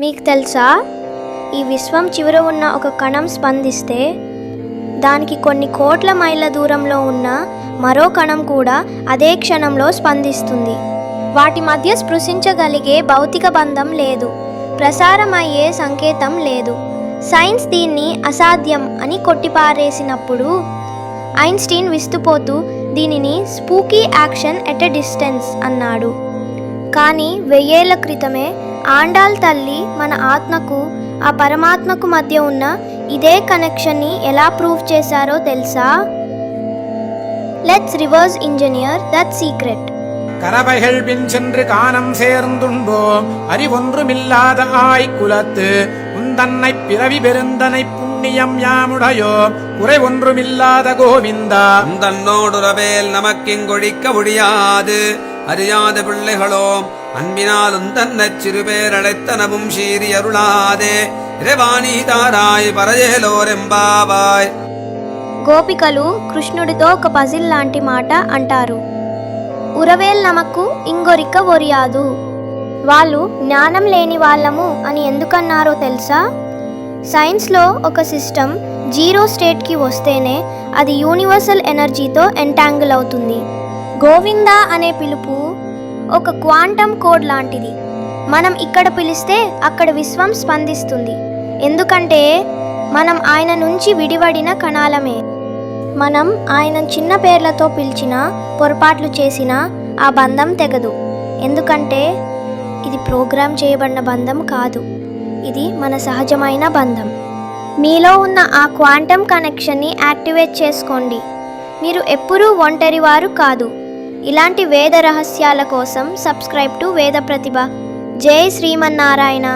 మీకు తెలుసా? ఈ విశ్వం చివర ఉన్న ఒక కణం స్పందిస్తే దానికి కొన్ని కోట్ల మైళ్ళ దూరంలో ఉన్న మరో కణం కూడా అదే క్షణంలో స్పందిస్తుంది. వాటి మధ్య స్పృశించగలిగే భౌతిక బంధం లేదు. ప్రసారమయ్యే సంకేతం లేదు. సైన్స్ దీన్ని అసాధ్యం అని కొట్టిపారేసినప్పుడు ఐన్స్టీన్ విస్తుపోతూ దీనిని spooky action at a distance అన్నాడు. కానీ వెయ్యేళ్ళ క్రితమే ఆండాల్ తల్లి మన ఆత్మకు ఆ పరమాత్మకు మధ్య ఉన్న ఇదే కనెక్షన్ని ఎలా ప్రూవ్ చేశారో తెలుసా let's reverse engineer that secret கரவைகள் பின் சென்று காணம் சேர்ந்துண்போம் அறிவொன்றுமில்லாத ஆய் குலத்து உந்தன்னை பிறவி பெருந்தனை புண்ணியம் யாமுடையோ குறை ஒன்றுமில்லாத கோவிந்தா தன்னோடுறவேல் நமக்கிங்கொழிக்க முடியாது அறியாத பிள்ளைகளோம் அன்பினாலும் தன்னச் சிறுபேரடைத்தனவும் சீறி அருளாதே இறைவாணி தாராய் பரஜேலோரெம்பாவாய் గోపికలు కృష్ణుడితో ఒక పజిల్ లాంటి మాట అంటారు ఉరవేల్ నమకు ఇంగొరిక ఒరియాదు వాళ్ళు జ్ఞానం లేని వాళ్ళము అని ఎందుకన్నారో తెలుసా సైన్స్లో ఒక సిస్టమ్ జీరో స్టేట్కి వస్తేనే అది యూనివర్సల్ ఎనర్జీతో ఎంటాంగిల్ అవుతుంది గోవిందా అనే పిలుపు ఒక క్వాంటమ్ కోడ్ లాంటిది. మనం ఇక్కడ పిలిస్తే అక్కడ విశ్వం స్పందిస్తుంది. ఎందుకంటే మనం ఆయన నుంచి విడివడిన కణాలమే. మనం ఆయన చిన్న పేర్లతో పిలిచినా పొరపాట్లు చేసినా ఆ బంధం తెగదు. ఎందుకంటే ఇది ప్రోగ్రామ్ చేయబడిన బంధం కాదు. ఇది మన సహజమైన బంధం. మీలో ఉన్న ఆ క్వాంటమ్ కనెక్షన్ని యాక్టివేట్ చేసుకోండి. మీరు ఎప్పుడూ ఒంటరి వారు కాదు. ఇలాంటి వేద రహస్యాల కోసం సబ్స్క్రైబ్ టు వేద ప్రతిభ. జై శ్రీమన్నారాయణ.